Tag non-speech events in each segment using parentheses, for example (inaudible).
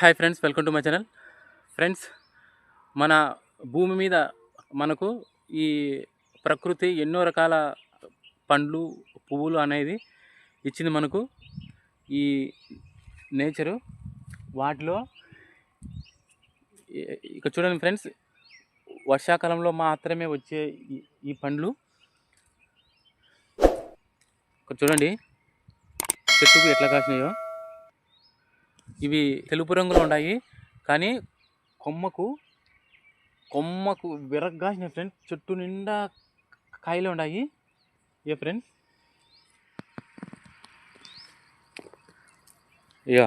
Hi friends welcome to my channel. Friends మన భూమి మీద మనకు ఈ ప్రకృతి ఎన్నో రకాల పండ్లు పువ్వులు అనేది ఇచ్చింది మనకు ఈ నేచరు. వాటిలో ఇక ఇక్కడ చూడండి ఫ్రెండ్స్ వర్షాకాలంలో మాత్రమే వచ్చే ఈ- ఈ పండ్లు. ఇక్కడ చూడండి చెట్టుకు ఎట్లా కాసినాయో. ఇవి తెలుపు రంగులో ఉన్నాయి కానీ కొమ్మకు కొమ్మకు విరగ్గాసిన ఫ్రెండ్స్ చుట్టూ నిండా కాయలు ఉన్నాయి ఏ ఫ్రెండ్స్ ఇక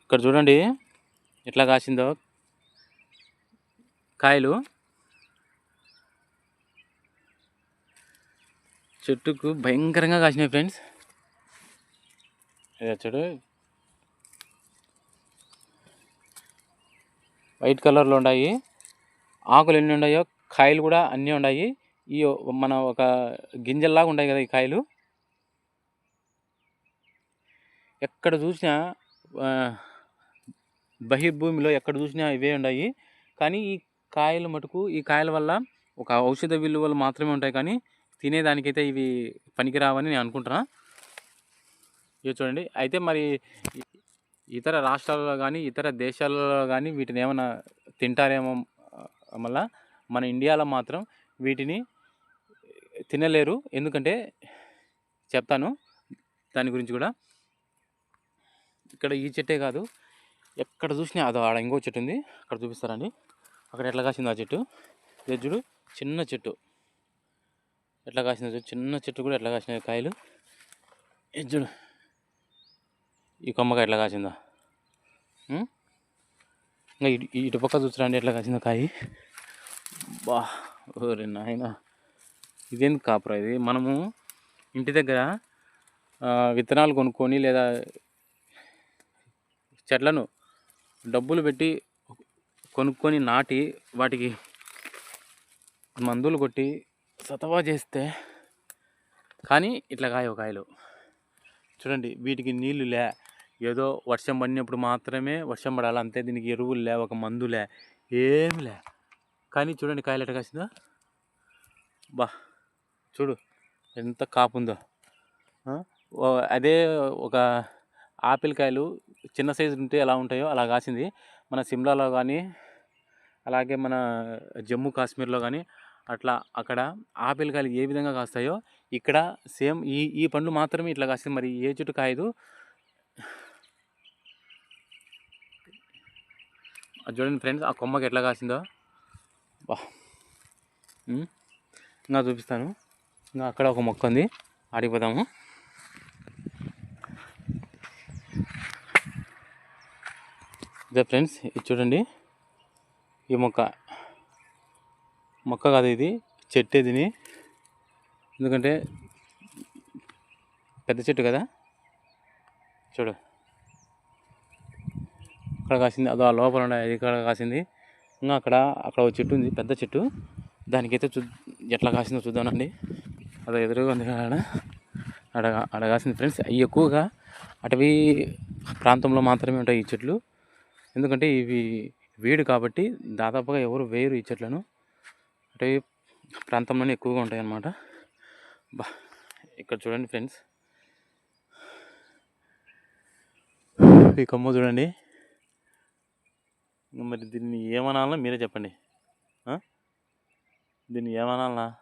ఇక్కడ చూడండి ఎట్లా కాసిందో కాయలు. చెట్టుకు భయంకరంగా కాసినాయి ఫ్రెండ్స్ చూడు. వైట్ కలర్లో ఉన్నాయి ఆకులు ఎన్ని ఉన్నాయో కాయలు కూడా అన్నీ ఉన్నాయి ఈ మన ఒక గింజల్లాగా ఉన్నాయి కదా ఈ కాయలు. ఎక్కడ చూసినా బహిర్భూమిలో ఎక్కడ చూసినా ఇవే ఉన్నాయి కానీ ఈ కాయలు మటుకు ఈ కాయల వల్ల ఒక ఔషధ విలువలు మాత్రమే ఉంటాయి. కానీ తినేదానికైతే ఇవి పనికిరావని నేను అనుకుంటున్నా. ఇవి చూడండి. అయితే మరి ఇతర రాష్ట్రాలలో కానీ ఇతర దేశాలలో కానీ వీటిని ఏమైనా తింటారేమో మళ్ళా మన ఇండియాలో మాత్రం వీటిని తినలేరు. ఎందుకంటే చెప్తాను దాని గురించి కూడా. ఇక్కడ ఈ చెట్టే కాదు. ఎక్కడ చూసినా అదో ఆడ ఇంకో చెట్టు ఉంది. అక్కడ చూపిస్తారండి అక్కడ ఎట్లా కాసింది ఆ చెట్టు. ఇది చూడు చిన్న చెట్టు. ఎట్లా కాసిందో చూడు చిన్న చెట్టు కూడా ఎట్లా కాసినాయి కాయలు. ఎజ్జుడు చూడు. ఈ కొమ్మకాయ ఎట్లా కాసిందా? ఇంకా ఇటు ఇటు పక్క చూసిరండి ఎట్లా కాసిందా కాయి? బా ఓరే నాయన. ఇదేంది కాపురా ఇది? మనము ఇంటి దగ్గర విత్తనాలు కొనుక్కొని లేదా చెట్లను డబ్బులు పెట్టి కొనుక్కొని నాటి వాటికి మందులు కొట్టి సతవా చేస్తే కానీ ఇట్లా కాయవు కాయలు. చూడండి వీటికి నీళ్ళు లే. ఏదో వర్షం పడినప్పుడు మాత్రమే వర్షం పడాలి. అంతే దీనికి ఎరువులు లే ఒక మందు లే ఏమి లే కానీ చూడండి కాయలు ఎట్ట కాసిందో. బా చూడు ఎంత కాపు ఉందో అదే ఒక ఆపిల్ కాయలు చిన్న సైజు ఉంటే ఎలా ఉంటాయో అలా కాసింది. మన సిమ్లాలో కానీ అలాగే మన జమ్మూ కాశ్మీర్లో కానీ అట్లా అక్కడ ఆపిల్ కాయలు ఏ విధంగా కాస్తాయో ఇక్కడ సేమ్ ఈ ఈ పండ్లు మాత్రమే ఇట్లా కాసింది. మరి ఏ చెట్టు కాయదు. చూడండి ఫ్రెండ్స్ ఆ కొమ్మకి ఎట్లా కాసిందో. బా ఇంకా చూపిస్తాను. ఇంకా అక్కడ ఒక మొక్క ఉంది. ఆడిపోదాము. ఇదే ఫ్రెండ్స్ ఇది చూడండి. ఈ మొక్క. మొక్క కాదు ఇది. చెట్టు దీని. ఎందుకంటే పెద్ద చెట్టు కదా. చూడు. అక్కడ కాసింది అదో ఆ లోపల ఉండే ఇక్కడ కాసింది. ఇంకా అక్కడ అక్కడ ఒక చెట్టు ఉంది పెద్ద చెట్టు. దానికైతే చూ ఎట్లా కాసిందో చూద్దామండి అదో ఎదురుగా ఉంది కదా ఆడ. ఆడ కాసింది ఫ్రెండ్స్. అవి ఎక్కువగా అటవీ ప్రాంతంలో మాత్రమే ఉంటాయి ఈ చెట్లు. ఎందుకంటే ఇవి వేడి కాబట్టి దాదాపుగా ఎవరు వేయరు ఈ చెట్లను. అటవీ ప్రాంతంలోనే ఎక్కువగా ఉంటాయి అన్నమాట. బా ఇక్కడ చూడండి ఫ్రెండ్స్. ఈ కొమ్మ చూడండి. మరి దీన్ని ఏమనాలన్నా మీరే చెప్పండి. దీన్ని ఏమనాలనా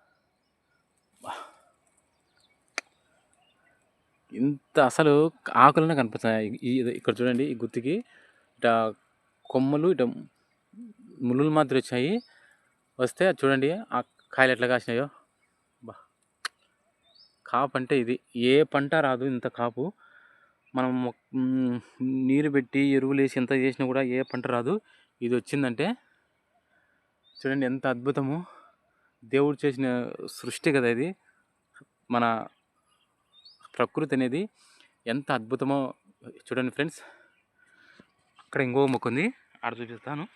ఇంత అసలు ఆకులనే కనిపిస్తాయి ఇది ఇక్కడ చూడండి ఈ గుత్తికి. ఇట కొమ్మలు ఇట ముళ్ళులు మాదిరి వచ్చాయి. వస్తే అది చూడండి ఆ కాయలు ఎట్లా కాసినాయో. బా. కాపు అంటే ఇది. ఏ పంట రాదు ఇంత కాపు. మనం మొక్- నీరు పెట్టి ఎరువులు వేసి ఎంత చేసినా కూడా ఏ పంట రాదు. ఇది వచ్చిందంటే చూడండి ఎంత అద్భుతము. దేవుడు చేసిన సృష్టి కదా ఇది. మన ప్రకృతి అనేది ఎంత అద్భుతమో చూడండి ఫ్రెండ్స్. అక్కడ ఇంకో మొక్క ఉంది. ఆడ చూపిస్తాను.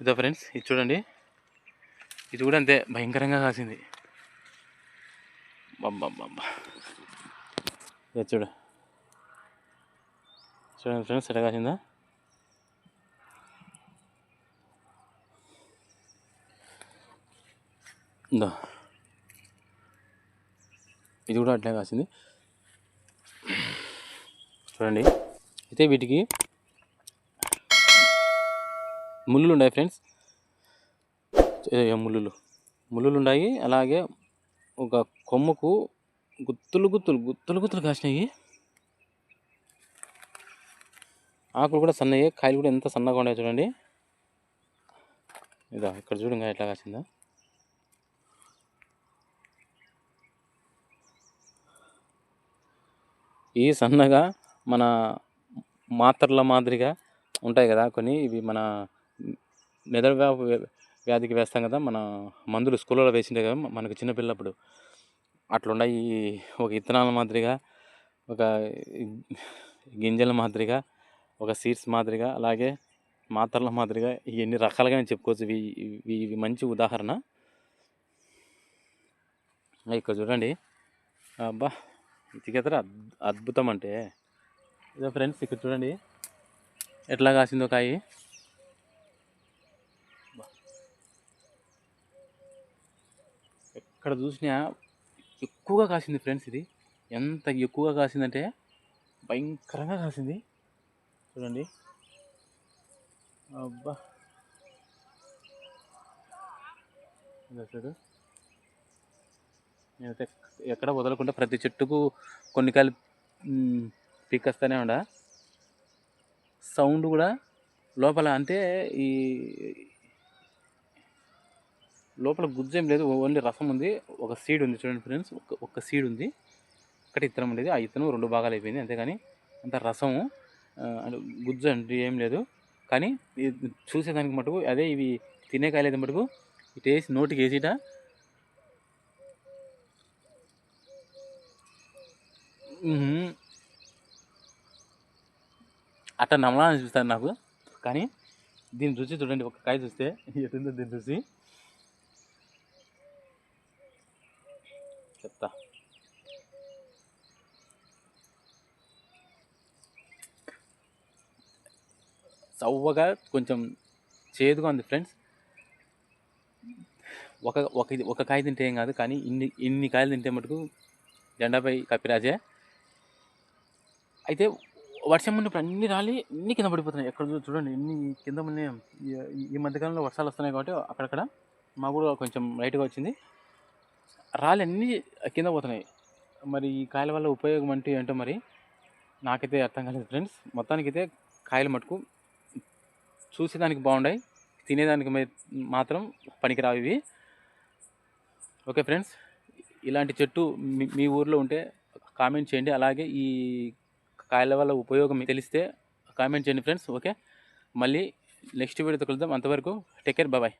ఇదో ఫ్రెండ్స్ ఇది చూడండి. ఇది కూడా అంతే భయంకరంగా కాసింది. బాబ్బా చూడు. చూడండి ఫ్రెండ్స్ ఎట్లా కాసిందా? ఇందా ఇది కూడా అట్లే కాసింది. చూడండి. అయితే వీటికి ముళ్ళులు ఉన్నాయి ఫ్రెండ్స్. ఏ ముళ్ళులు. ముళ్ళులు ఉన్నాయి. అలాగే ఒక కొమ్మకు గుత్తులు గుత్తులు గుత్తులు గుత్తులు కాసినాయి. ఆకులు కూడా సన్నయ్యి కాయలు కూడా ఎంత సన్నగా ఉన్నాయి చూడండి. ఇదా ఇక్కడ చూడండి ఎట్లా కాసిందా. ఈ సన్నగా మన మాత్రల మాదిరిగా ఉంటాయి కదా కొన్ని. ఇవి మన మెదడు వ్యా- వ్యాధికి వేస్తాం కదా మన మందులు స్కూల్లో వేసిండే కదా మనకు చిన్నపిల్లప్పుడు అట్లున్నాయి ఒక ఇత్తనాల మాదిరిగా ఒక గింజల మాదిరిగా ఒక సీడ్స్ మాదిరిగా అలాగే మాత్రల మాదిరిగా ఎన్ని రకాలుగా నేను చెప్పుకోవచ్చు. ఇవి ఇవి మంచి ఉదాహరణ. ఇక్కడ చూడండి. అబ్బా ఇది అద్- అద్భుతం అంటే. ఇదో ఫ్రెండ్స్ ఇక్కడ చూడండి. ఎట్లా కాసిందో కాయి? ఇక్కడ చూసినా ఎక్కువగా కాసింది ఫ్రెండ్స్ ఇది. ఎంత ఎక్కువగా కాసిందంటే భయంకరంగా కాసింది. చూడండి. అబ్బా. చూడు. నేనైతే ఎక్కడ వదలకుండా ప్రతి చెట్టుకు కొన్ని కాయలు మ్, పీకేస్తూనే ఉండ. సౌండ్ కూడా లోపల అంటే ఈ లోపల గుజ్జేం లేదు ఓన్లీ రసం ఉంది ఒక సీడ్ ఉంది చూడండి ఫ్రెండ్స్ ఒక ఒక్క సీడ్ ఉంది. ఒకటి ఇత్తనం ఉండేది ఆ ఇత్తనం రెండు భాగాలు అయిపోయింది అంతేగాని అంత రసము అంటే గుజ్జు అంటే ఏం లేదు. కానీ చూసేదానికి మటుకు అదే ఇవి తినే కాయలేదు మటుకు ఇటు వేసి నోటికి వేసిట. మ్మ్. అట్లా నమ్మలా అనిపిస్తుంది నాకు. కానీ దీని రుచి చూడండి ఒక కాయ చూస్తే (laughs) ఎటుందో దీన్ని రుచి. చెప్తా. చవ్వగా కొంచెం చేదుగా ఉంది ఫ్రెండ్స్. ఒక ఒక ఇది ఒక కాయ తింటే ఏం కాదు కానీ ఇన్ని ఇన్ని కాయలు తింటే మటుకు జెండాపై కపిరాజే అయితే వర్షం ఉన్నప్పుడు అన్ని రాలి అన్ని కింద పడిపోతున్నాయి. ఎక్కడ చూడండి ఎన్ని కింద ముందే ఈ- ఈ మధ్యకాలంలో వర్షాలు వస్తున్నాయి కాబట్టి అక్కడక్కడ. మా కూడా కొంచెం లైట్గా వచ్చింది. రాళ్ళు అన్నీ కింద పోతున్నాయి. మరి ఈ కాయల వల్ల ఉపయోగం అంటే ఏంటో మరి నాకైతే అర్థం కాలేదు ఫ్రెండ్స్. మొత్తానికైతే కాయలు మటుకు చూసేదానికి బాగున్నాయి తినేదానికి మాత్రం పనికిరావు ఇవి. ఓకే ఫ్రెండ్స్ ఇలాంటి చెట్టు మీ మీ ఊర్లో ఉంటే కామెంట్ చేయండి. అలాగే ఈ కాయల వల్ల ఉపయోగం తెలిస్తే కామెంట్ చేయండి ఫ్రెండ్స్. ఓకే మళ్ళీ నెక్స్ట్ వీడియోతో కలుద్దాం. అంతవరకు టేక్ కేర్ బాయ్.